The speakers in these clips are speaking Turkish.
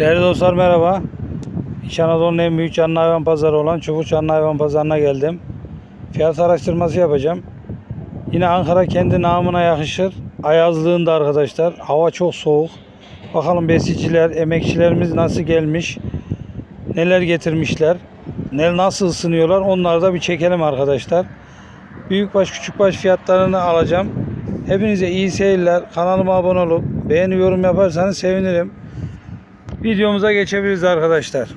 Değerli dostlar merhaba. İç Anadolu'nun en büyük canlı hayvan pazarı olan Çubuş Canlı Hayvan Pazarı'na geldim. Fiyat araştırması yapacağım. Yine Ankara kendi namına yakışır. Ayazlığında arkadaşlar. Hava çok soğuk. Bakalım besiciler, emekçilerimiz nasıl gelmiş. Neler getirmişler. Ne nasıl ısınıyorlar onları da bir çekelim arkadaşlar. Büyükbaş küçükbaş fiyatlarını alacağım. Hepinize iyi seyirler. Kanalıma abone olup beğeni yorum yaparsanız sevinirim. Videomuza geçebiliriz arkadaşlar.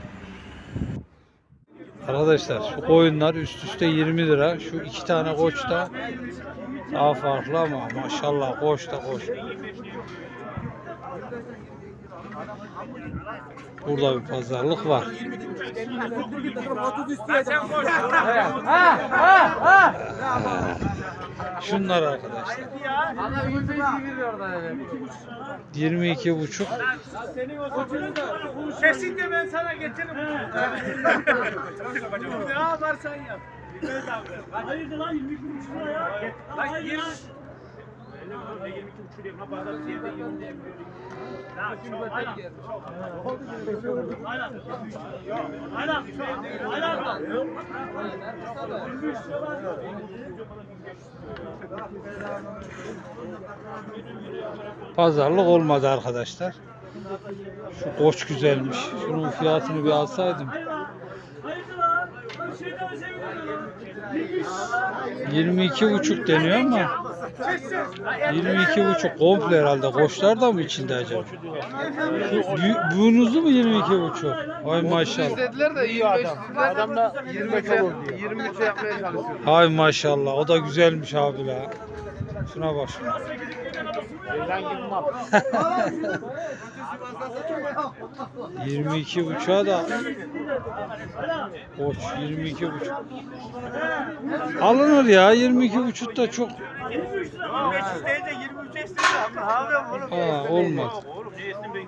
Arkadaşlar şu koyunlar üst üste 20 lira. Şu iki tane koç da daha farklı ama maşallah koç da koç. Burada bir pazarlık var. Şunlar arkadaşlar. 22 buçuk. Kesin de ben sana getiririm. ne yaparsan yap. Hayırdır lan 22 buçuk lira ya? Lan 20. 22 buçuk lira. Ha bağda bir yerde 20 diye Aynen. Aynen. Aynen. Pazarlık olmadı arkadaşlar. Şu koç güzelmiş. Şunun fiyatını bir alsaydım. Hayırdır lan? Bir şeyden sevmiyorum. 22 buçuk deniyor ama 22 buçuk komple herhalde. Koçlar da mı içinde acaba? Boynuzlu mu 22 buçuk? Ay maşallah. Dediler de 25 Adam da 23'e 23'e yapmaya çalışıyor. Ay maşallah. O da güzelmiş abi la. Şuna bak şuna. Yirmi iki buçuğa da Koç 22 buçuk. Alınır ya 22 buçuk da çok 23 lira. 5 isteyince 23 isteyince abi oğlum. ha, olmaz. Oğlum ne yesin ben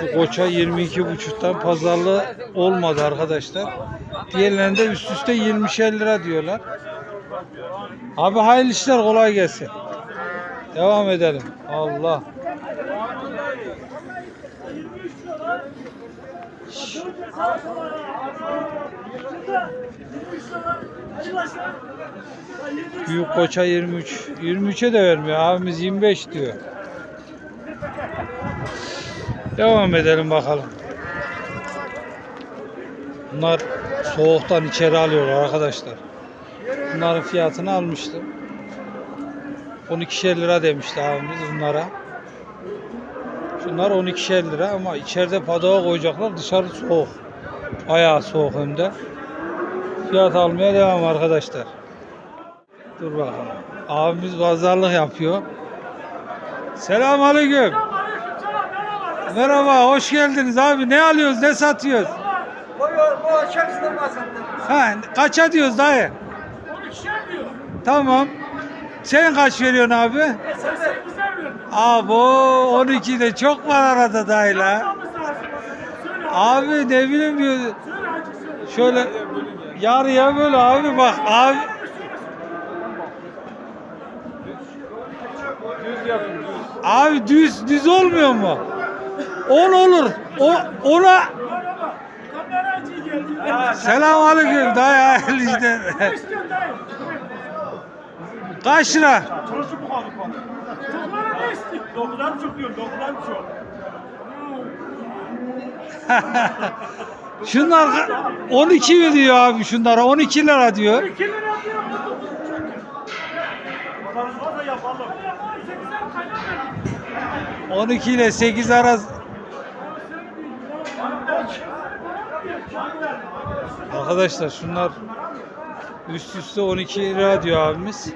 Şu koça 22 buçuktan pazarlığı olmadı arkadaşlar. Diğerlerinde üst üste 20'şer lira diyorlar. Abi hayırlı işler kolay gelsin. Devam edelim. Allah. Büyük koça 23. 23'e de vermiyor. Abimiz 25 diyor. Devam edelim bakalım. Bunlar soğuktan içeri alıyorlar arkadaşlar. Bunların fiyatını almıştım. 12'şer lira demişti abimiz bunlara. Şunlar 12'şer lira ama içeride padağa koyacaklar. Dışarı soğuk. Bayağı soğuk hem de. Fiyat almaya devam arkadaşlar. Dur bakalım. Abimiz pazarlık yapıyor. Selamünaleyküm. Merhaba, hoş geldiniz abi. Ne alıyoruz, ne satıyoruz? Ha, kaça diyoruz dayı? 12'şer diyor. Tamam. Sen kaç veriyorsun abi? E sen 8'er verdin. Abo 12 de çok var arada. Söyle. Abi ne bileyim bir- şöyle yarıya böyle abi bak abi. Abi düz düz olmuyor mu? 10 olur. O ona geldi. Selamünaleyküm dayı hayırlı işler. Kaç lira? Çalışıp bu kaldık bana. Çocuklara ne istiyorsun? Dokudan çok çok. Şunlar ka- 12 mi diyor abi şunlara 12 lira diyor. 2 lira diyor. Konuşma da yapalım. 8'er kaynak 12 ile 8 arası. Arkadaşlar şunlar üst üste 12 lira diyor abimiz.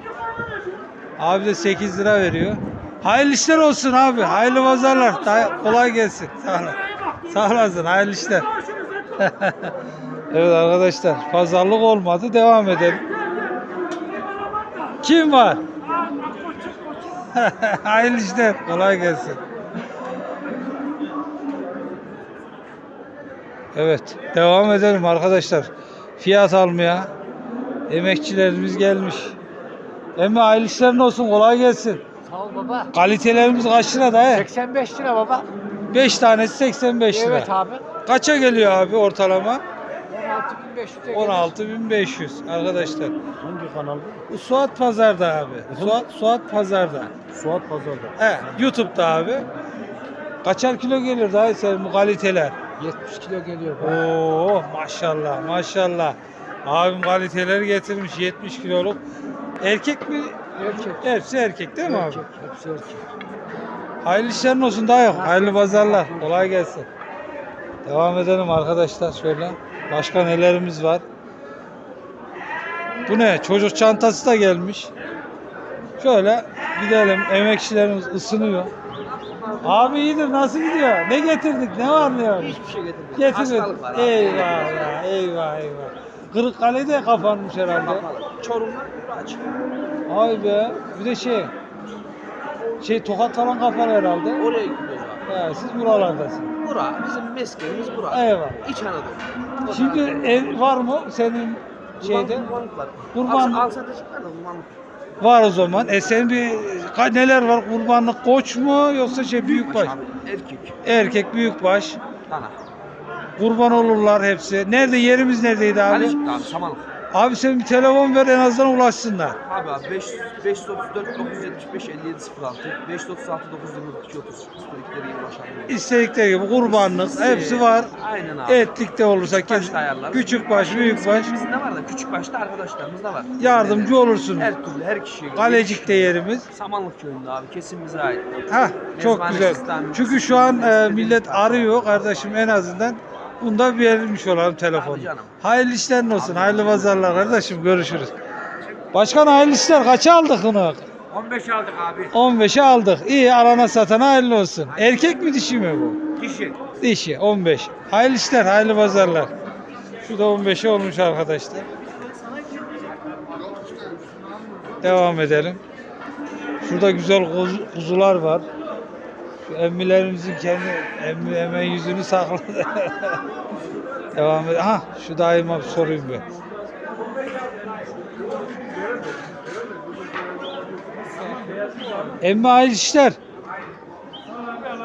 Abi de 8 lira veriyor. Hayırlı işler olsun abi. Hayırlı pazarlar. Kolay gelsin. Sağ olun. Sağ olasın. Hayırlı işler. evet arkadaşlar pazarlık olmadı. Devam edelim. Kim var? Hayırlı işler. Kolay gelsin. Evet. Devam edelim arkadaşlar. Fiyat almaya. Emekçilerimiz gelmiş. Emme hayırlı işlerin olsun. Kolay gelsin. Sağ ol baba. Kalitelerimiz kaç lira dayı? 85 lira baba. 5 tanesi 85 lira. Evet abi. Kaça geliyor abi ortalama? 16500'e 16500 arkadaşlar. Hangi kanal bu? Suat Pazar'da abi. Suat, Suat Pazar'da. Suat Pazar'da. He, YouTube'da abi. Kaçar kilo gelir daha sen bu kaliteler? 70 kilo geliyor. Oo maşallah maşallah. Abim kaliteleri getirmiş 70 kiloluk. Erkek mi? Erkek. Hepsi erkek değil mi abi? Erkek. Hepsi erkek. Hayırlı işlerin olsun daha yok. Hayırlı pazarlar. Kolay gelsin. Devam edelim arkadaşlar şöyle. Başka nelerimiz var? Bu ne? Çocuk çantası da gelmiş. Şöyle gidelim. Emekçilerimiz ısınıyor. Abi iyidir. Nasıl gidiyor? Ne getirdik? Ne var ne yok? Hiçbir şey getirmiyor. Getirin. Hastalık var abi. Eyvah ya. Eyvah eyvah. Kırıkkale de kapanmış herhalde. Çorum'dan aç. Ay be. Bir de şey. Şey tokat falan kapalı herhalde. Oraya gidiyoruz abi. He, siz buralardasınız. Bura. Bizim meskenimiz bura. Eyvallah. İç Anadolu. Şimdi ev var mı senin şeyde? Kurbanlık var. Kurbanlık. Al, al satışlar da kurbanlık. Var o zaman. E senin bir ka- neler var? Kurbanlık koç mu yoksa şey büyükbaş? Abi, Erkek. Erkek büyükbaş. Dana. Kurban olurlar hepsi. Nerede yerimiz neredeydi abi? Kalecik abi samanlık. Abi sen bir telefon ver en azından ulaşsınlar. Abi abi 5 534 975 57 06 536 922 30 istedikleri gibi ulaşabiliyor. İstedikleri gibi kurbanlık hepsi var. Aynen abi. Etlikte olursa Küçük baş da ayarlarız. küçük baş, büyük baş Bizim de var da küçük başta arkadaşlarımız da var. yardımcı olursun. Her türlü her kişiye. Kalecik'te yerimiz. Samanlık köyünde abi kesin bize ait. Ha çok güzel. Çünkü şu an e, İstediğimiz millet tarzda. arıyor kardeşim en azından. Bunda verilmiş olalım telefonu. Hayırlı işlerin olsun. Hayırlı pazarlar kardeşim. Görüşürüz. Başkan hayırlı işler. Kaça aldık bunu? 15 aldık abi. 15'e aldık. İyi alana satana hayırlı olsun. Erkek mi dişi mi bu? Dişi. Dişi 15. Hayırlı işler, hayırlı pazarlar. Şu da 15'e olmuş arkadaşlar. Devam edelim. Şurada güzel kuzu- kuzular var. Emmilerimizin kendi emmi hemen yüzünü sakladı. Devam edelim. Ha şu daima sorayım bir. Emmi hayırlı işler.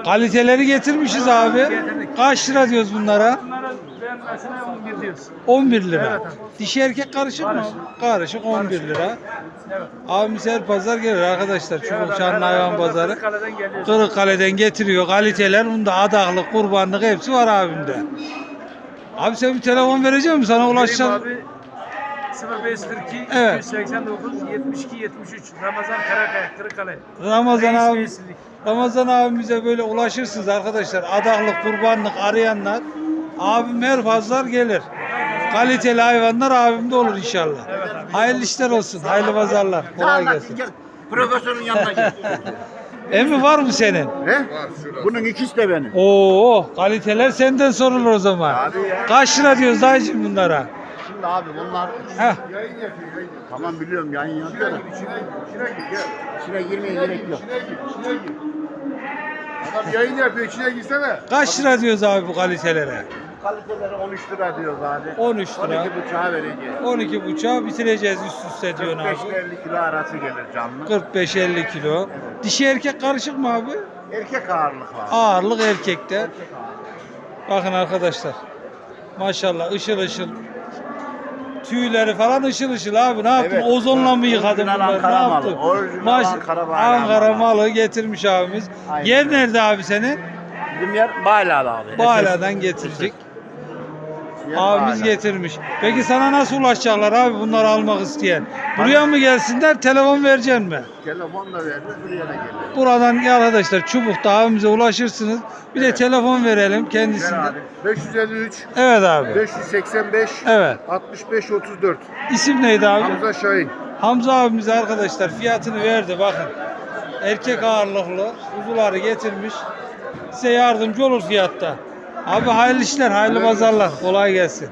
Kaliteleri getirmişiz abi. Kaç lira diyoruz bunlara? Bunlara ben mesela 11 diyoruz. 11 lira. Evet abi. Dişi erkek karışık mı? Karışık. Karışık 11 lira. Evet. Abimiz her pazar gelir arkadaşlar. Çubuk Çanlı Hayvan Pazarı. Kırıkkale'den geliyoruz. Kırıkkale'den getiriyor. Kaliteler bunda adaklık, kurbanlık hepsi var abimde. Abi sen bir telefon vereceğim mi? Sana ulaşacağım. Abi 0542 Evet. 289 72 73 Ramazan Karakaya Kırıkkale. Ramazan Reis abi. Ramazan abimize böyle ulaşırsınız arkadaşlar. Adaklık, kurbanlık arayanlar. Abim her pazar gelir. Kaliteli hayvanlar abimde olur inşallah. Hayırlı işler olsun. Hayırlı pazarlar. Kolay gelsin. Profesörün yanına gel. Emmi var mı senin? He? Bunun ikisi de benim. Oo, kaliteler senden sorulur o zaman. Abi ya. Kaç lira diyoruz dayıcım bunlara? Şimdi abi bunlar Heh, tamam biliyorum yayın yapıyor da. İçine girmeye gerek yok. Adam yayın yapıyor içine girsene. kaç lira diyoruz abi bu kalitelere? Kaliteleri 13 lira diyoruz abi. 13 lira. 12 buçuğa vereceğiz. 12 buçuğa bitireceğiz üst üste diyorsun 45 abi. 50 kilo arası gelir canlı. 45-50 kilo. Dişi erkek karışık mı abi? Erkek ağırlık var. Ağırlık erkekte. Bakın arkadaşlar. Maşallah ışıl ışıl. Tüyleri falan ışıl ışıl abi. Ne yaptın? Evet. Ozonla mı yıkadın Orijinal bunları? Ne Ankara malı. yaptın? Orijinal Ankara bayrağı Ankara malı. malı getirmiş abimiz. Aynen. Yer nerede abi senin? Bizim yer Bağla'da abi. Bağla'dan getirdik. Abimiz getirmiş. Peki sana nasıl ulaşacaklar abi bunları almak isteyen? Buraya mı gelsinler telefon vereceksin mi? Telefonla verdi buraya da gelir. Buradan ya arkadaşlar Çubuk'ta abimize ulaşırsınız. Bir de Evet. telefon verelim Ver kendisinden. abi. 553, Evet abi. 585, Evet. 65, 34. İsim neydi abi? Hamza Şahin. Hamza abimize arkadaşlar fiyatını verdi bakın. Erkek ağırlıklı kuzuları getirmiş. Size yardımcı olur fiyatta. Abi hayırlı işler, hayırlı pazarlar. Kolay gelsin.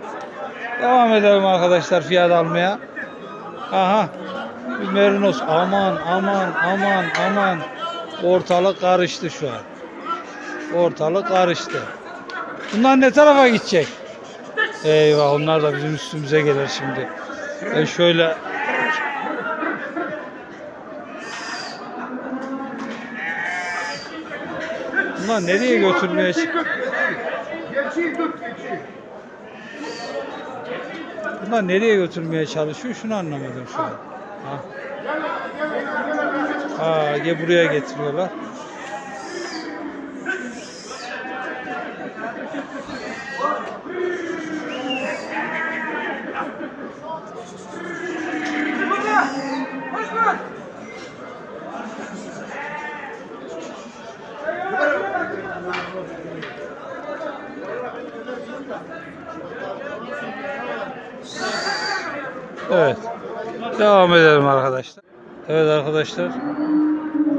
Devam edelim arkadaşlar fiyat almaya. Aha. Bir merinos. Aman aman aman aman. Ortalık karıştı şu an. Ortalık karıştı. Bunlar ne tarafa gidecek? Eyvah onlar da bizim üstümüze gelir şimdi. Ben şöyle Bunlar Bunlar nereye götürmeye Geçi tut. Geçi tut geçi. Bunlar nereye götürmeye çalışıyor? Şunu anlamadım şu an. Ha. Ha, buraya getiriyorlar. Evet. Devam edelim arkadaşlar. Evet arkadaşlar.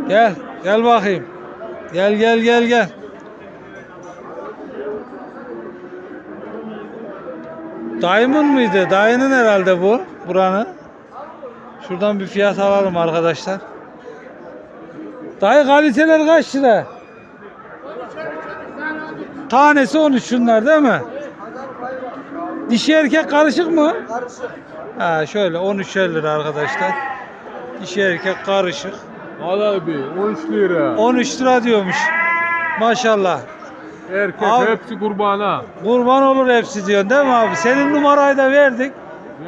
Gel. Gel bakayım. Gel gel gel gel. Dayımın mıydı? Dayının herhalde bu. Buranın. Şuradan bir fiyat alalım arkadaşlar. Dayı kaliteler kaç lira? Tanesi 13 şunlar değil mi? Dişi erkek karışık mı? Karışık. Ha şöyle 13 lira arkadaşlar. Dişi erkek karışık. Al abi 13 lira. 13 lira diyormuş. Maşallah. Erkek Abi- hepsi kurbana. Kurban olur hepsi diyorsun değil mi abi? Senin numarayı da verdik.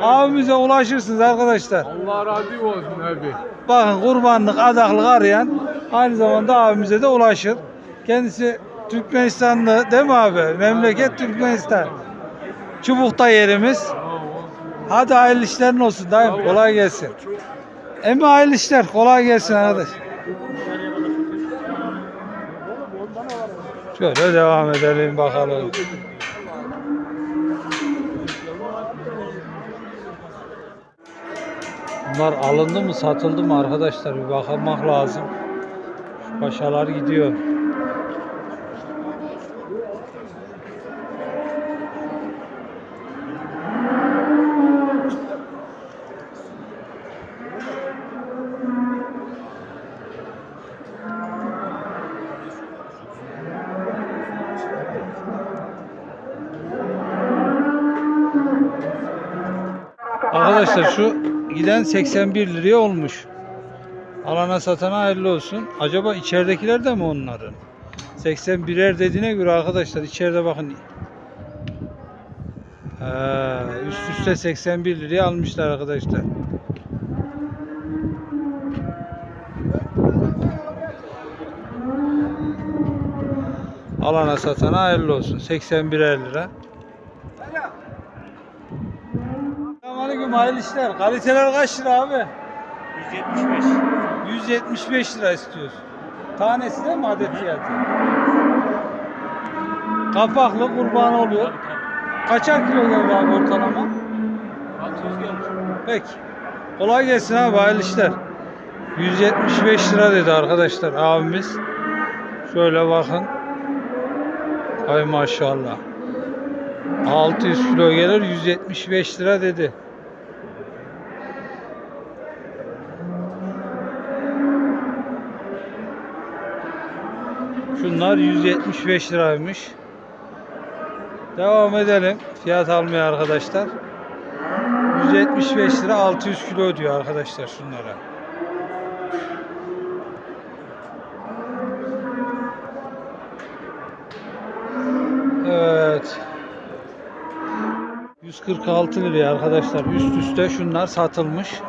Abimize ulaşırsınız arkadaşlar. Allah razı olsun abi. Bakın kurbanlık, adaklık arayan aynı zamanda abimize de ulaşır. Kendisi Türkmenistanlı değil mi abi? Memleket Türkmenistan. Çubukta yerimiz. Hadi hayırlı işlerin olsun dayım. Kolay gelsin. Emmi hayırlı işler. Kolay gelsin arkadaş. Şöyle devam edelim bakalım. Bunlar alındı mı satıldı mı arkadaşlar bir bakmak lazım. Şu paşalar gidiyor. Arkadaşlar şu giden 81 liraya olmuş. Alana satana hayırlı olsun. Acaba içeridekiler de mi onların? 81'er dediğine göre arkadaşlar içeride bakın. Ee, üst üste 81 liraya almışlar arkadaşlar. Alana satana hayırlı olsun. 81'er lira. Hayırlı işler. Kaliteler kaç lira abi? 175. 175 lira istiyoruz. Tanesi de mi adet fiyatı? Kapaklı kurban oluyor. Kaçar kilo geldi abi ortalama? 600 gelmiş. Peki. Kolay gelsin abi hayırlı işler. 175 lira dedi arkadaşlar abimiz. Şöyle bakın. Ay maşallah. 600 kilo gelir 175 lira dedi. Şunlar 175 liraymış. Devam edelim. Fiyat almaya arkadaşlar. 175 lira 600 kilo ödüyor arkadaşlar şunlara. Evet. 146 liraya arkadaşlar üst üste şunlar satılmış.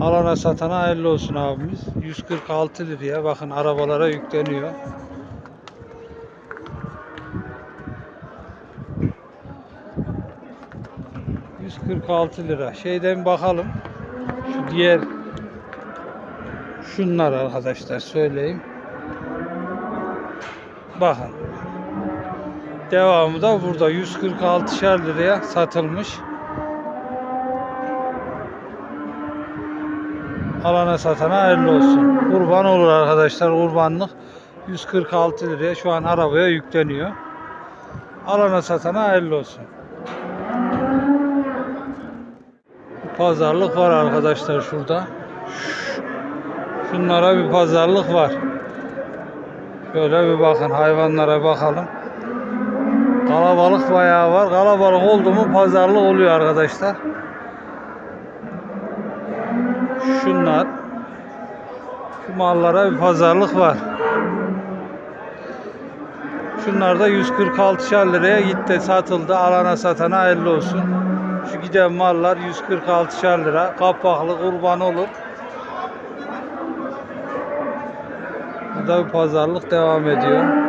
Alana satana hayırlı olsun abimiz. 146 liraya bakın arabalara yükleniyor. ...146 lira. Şeyden bakalım. Şu diğer... Şunlar arkadaşlar söyleyeyim. Bakın. Devamı da burada 146 liraya satılmış. Alana satana hayırlı olsun. Kurban olur arkadaşlar kurbanlık. 146 liraya şu an arabaya yükleniyor. Alana satana hayırlı olsun. Pazarlık var arkadaşlar şurada. Şunlara bir pazarlık var. Şöyle bir bakın hayvanlara bakalım. Kalabalık bayağı var. Kalabalık oldu mu pazarlık oluyor arkadaşlar. Şunlar. Şu mallara bir pazarlık var. Şunlar da 146 liraya gitti satıldı. Alana satana hayırlı olsun. Şu giden mallar 146 lira. Kapaklı kurban olur. Burada bir pazarlık devam ediyor.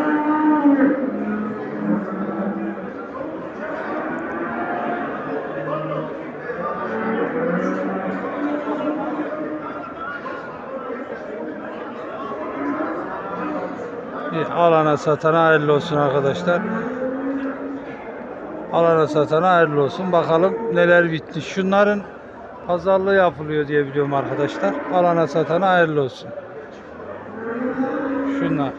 Alana satana hayırlı olsun arkadaşlar. Alana satana hayırlı olsun. Bakalım neler bitti. Şunların pazarlığı yapılıyor diye biliyorum arkadaşlar. Alana satana hayırlı olsun. Şunlar.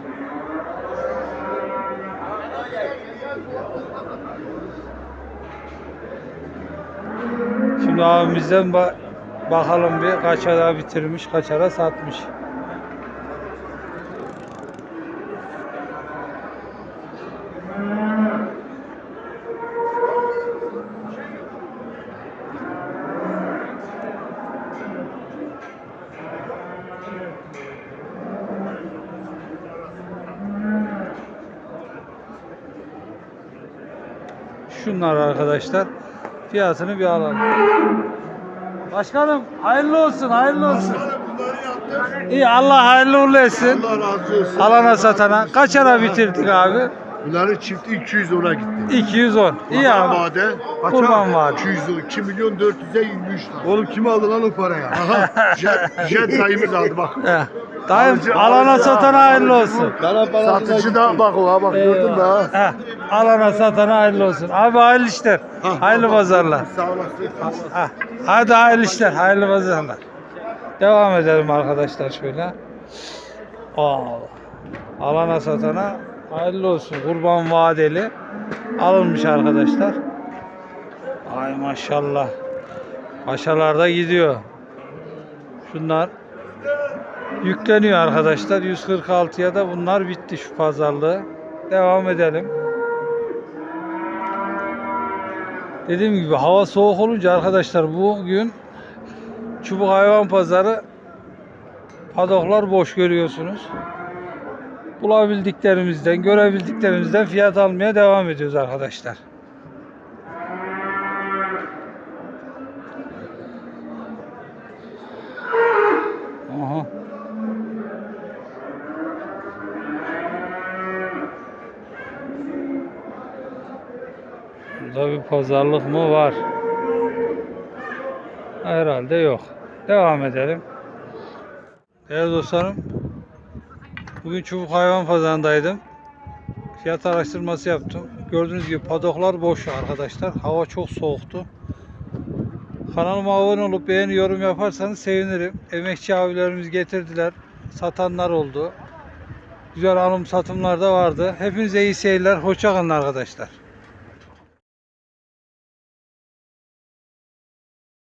Şimdi abimizden ba- bakalım bir kaç ara bitirmiş, kaç ara satmış. Şunlar arkadaşlar. Fiyatını bir alalım. Başkanım hayırlı olsun, hayırlı olsun. İyi Allah hayırlı uğurlu etsin. Allah razı olsun. Alana satana. Kaç ara bitirdik abi? Bunların çifti 200 ona gitti. 210. İyi abi. Vade. Kurban vade. 210. 2 milyon 400'e 23 lira. Oğlum kim aldı lan o parayı? Aha. Jet, jet dayımız aldı bak. Dayım Alıcı- alana alıcı- satana hayırlı olsun. Satıcı da bak o ha bak gördün mü ha? Heh. Alana satana hayırlı olsun. Abi hayırlı işler. Hayırlı pazarlar. Sağ olasın. Ha, hadi hayırlı işler, hayırlı pazarlar. Devam edelim arkadaşlar şöyle. Aa, alana satana hayırlı olsun. Kurban vadeli alınmış arkadaşlar. Ay maşallah. Paşalar da gidiyor. Şunlar yükleniyor arkadaşlar. 146'ya da bunlar bitti şu pazarlığı. Devam edelim. Dediğim gibi hava soğuk olunca arkadaşlar bugün Çubuk Hayvan Pazarı padoklar boş görüyorsunuz. Bulabildiklerimizden, görebildiklerimizden fiyat almaya devam ediyoruz arkadaşlar. Burada bir pazarlık mı var? Herhalde yok. Devam edelim. Değerli dostlarım, bugün Çubuk Hayvan Pazarı'ndaydım. Fiyat araştırması yaptım. Gördüğünüz gibi padoklar boş arkadaşlar. Hava çok soğuktu. Kanalıma abone olup beğeni yorum yaparsanız sevinirim. Emekçi abilerimiz getirdiler. Satanlar oldu. Güzel alım satımlar da vardı. Hepinize iyi seyirler. Hoşça kalın arkadaşlar.